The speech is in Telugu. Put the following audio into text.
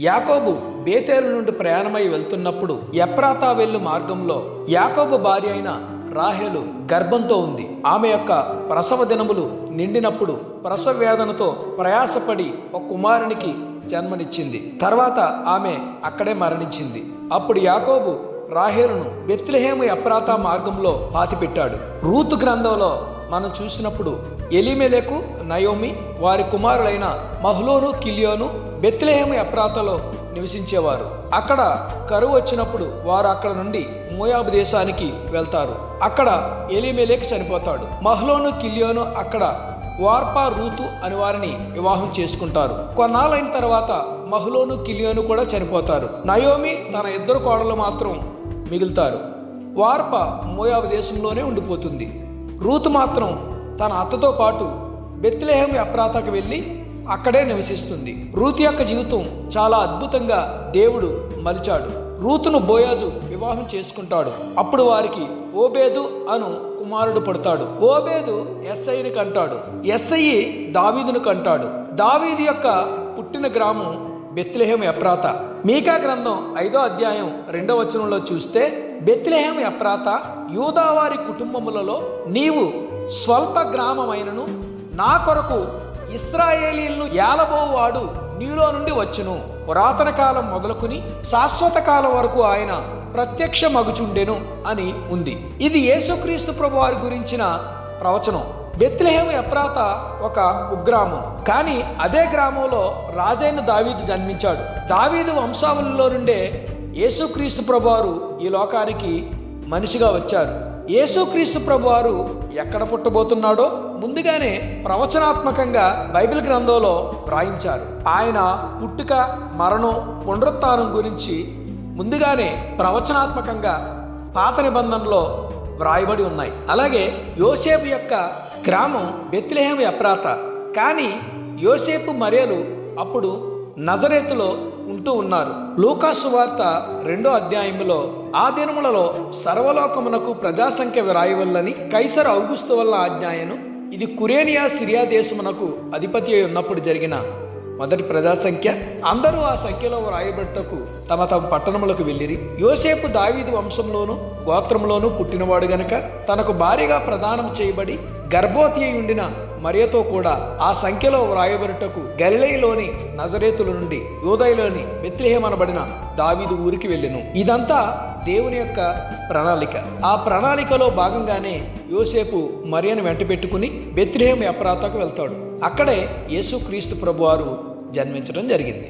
యాకోబు బేతేరు నుండి ప్రయాణమై వెళ్తున్నప్పుడు ఎప్రాతా వెళ్ళు మార్గంలో యాకోబు భార్య అయిన రాహేలు గర్భంతో ఉంది. ఆమె యొక్క ప్రసవ దినములు నిండినప్పుడు ప్రసవ వేదనతో ప్రయాసపడి ఒక కుమారునికి జన్మనిచ్చింది. తర్వాత ఆమె అక్కడే మరణించింది. అప్పుడు యాకోబు రాహేలును బెత్లహేము ఎప్రాతా మార్గంలో పాతిపెట్టాడు. రూతు గ్రంథంలో మనం చూసినప్పుడు ఎలిమెలకు నయోమి వారి కుమారులైన మహ్లోను కిలియోను బెత్లెహేము ఎప్రాతలో నివసించేవారు. అక్కడ కరువు వచ్చినప్పుడు వారు అక్కడ నుండి మోయాబు దేశానికి వెళ్తారు. అక్కడ ఎలిమెలేక్ చనిపోతాడు. మహ్లోను కిలియోను అక్కడ వార్పా రూతు అని వారిని వివాహం చేసుకుంటారు. కొన్నాళ్ళైన తర్వాత మహులోను కిలియోను కూడా చనిపోతారు. నయోమి తన ఇద్దరు కోడలు మాత్రం మిగులుతారు. వార్ప మోయాబు దేశంలోనే ఉండిపోతుంది. రూతు మాత్రం తన అత్తతో పాటు బెత్లెహం అప్రాతకు వెళ్ళి అక్కడే నివసిస్తుంది. రూతు యొక్క జీవితం చాలా అద్భుతంగా దేవుడు మలిచాడు. రూతును బోయాజు వివాహం చేసుకుంటాడు. అప్పుడు వారికి ఓబేదు అను కుమారుడు పడతాడు. ఓబేదు ఎస్ఐని కంటాడు. ఎస్ఐ దావీదును కంటాడు. దావీదు యొక్క పుట్టిన గ్రామం బెత్లెహేం ఎప్రాత మీకా గ్రంథం ఐదో అధ్యాయం రెండో వచనంలో చూస్తే బెత్లెహేం ఎప్రాత యూదావారి కుటుంబములలో నీవు స్వల్ప గ్రామమైనను నా కొరకు ఇస్రాయేలీలను ఏలబోవాడు నీలో నుండి వచ్చును. పురాతన కాలం మొదలుకుని శాశ్వత కాలం వరకు ఆయన ప్రత్యక్ష మగుచుండెను అని ఉంది. ఇది యేసుక్రీస్తు ప్రభు వారి గురించిన ప్రవచనం. బెత్లెహేం ఎప్రాత ఒక కుగ్రామం. కానీ అదే గ్రామంలో రాజైన దావీదు జన్మించాడు. దావీదు వంశావళిలో నుండే యేసుక్రీస్తు ప్రభువారు ఈ లోకానికి మనిషిగా వచ్చారు. యేసుక్రీస్తు ప్రభువారు ఎక్కడ పుట్టబోతున్నాడో ముందుగానే ప్రవచనాత్మకంగా బైబిల్ గ్రంథంలో వ్రాయించారు. ఆయన పుట్టుక మరణం పునరుత్నం గురించి ముందుగానే ప్రవచనాత్మకంగా పాత నిబంధనలో వ్రాయబడి ఉన్నాయి. అలాగే యోసేపు యొక్క గ్రామం బెత్లెహేం ఎప్రాత కానీ యోసేపు మరియలు అప్పుడు నజరేతులో ఉంటూ ఉన్నారు. లూకాసు వార్త రెండో అధ్యాయములో ఆ దినములలో సర్వలోకమునకు ప్రజాసంఖ్య వ్రాయవల్లని కైసర్ ఔగుస్తు వల్ల ఆజ్ఞాయను ఇది కురేనియా సిరియా దేశమునకు అధిపతి అయి ఉన్నప్పుడు జరిగిన మొదటి ప్రజాసంఖ్య. అందరూ ఆ సంఖ్యలో వ్రాయబట్టకు తమ తమ పట్టణములకు వెళ్ళిరి. యోసేపు దావీదు వంశంలోను గోత్రంలోనూ పుట్టినవాడు గనుక తనకు భారీగా ప్రదానం చేయబడి గర్భవతి అయి ఉండిన మరియతో కూడా ఆ సంఖ్యలో వ్రాయబడుటకు గలిలైలోని నజరేతుల నుండి యోదయలోని బెత్లెహేమనబడిన దావీదు ఊరికి వెళ్ళెను. ఇదంతా దేవుని యొక్క ప్రణాళిక. ఆ ప్రణాళికలో భాగంగానే యోసేపు మరియను వెంట పెట్టుకుని బెత్లెహేం ఎప్రాతకు వెళ్తాడు. అక్కడే యేసుక్రీస్తు ప్రభువారు జన్మించడం జరిగింది.